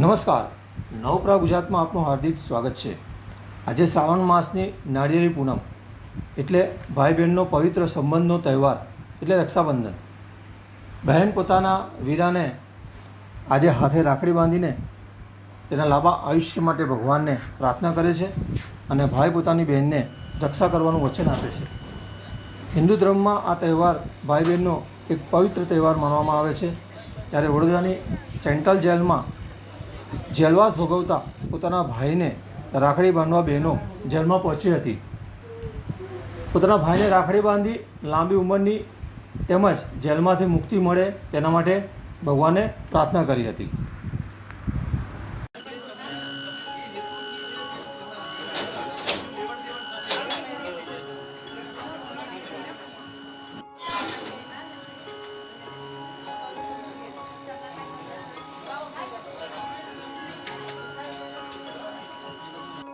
નમસ્કાર. નવપ્રા ગુજરાતમાં આપનું હાર્દિક સ્વાગત છે. આજે શ્રાવણ માસની નાળિયેરી પૂનમ એટલે ભાઈ બહેનનો પવિત્ર સંબંધનો તહેવાર એટલે રક્ષાબંધન. બહેન પોતાના વીરાને આજે હાથે રાખડી બાંધીને તેના લાંબા આયુષ્ય માટે ભગવાનને પ્રાર્થના કરે છે અને ભાઈ પોતાની બહેનને રક્ષા કરવાનું વચન આપે છે. હિન્દુ ધર્મમાં આ તહેવાર ભાઈ બહેનનો એક પવિત્ર તહેવાર માનવામાં આવે છે. ત્યારે વડોદરાની સેન્ટ્રલ જેલમાં જેલવાસ ભોગવતા પોતાના ભાઈને રાખડી બાંધવા બહેનો જેલમાં પહોંચી હતી. પોતાના ભાઈને રાખડી બાંધી લાંબી ઉંમરની તેમજ જેલમાંથી મુક્તિ મળે તેના માટે ભગવાને પ્રાર્થના કરી હતી.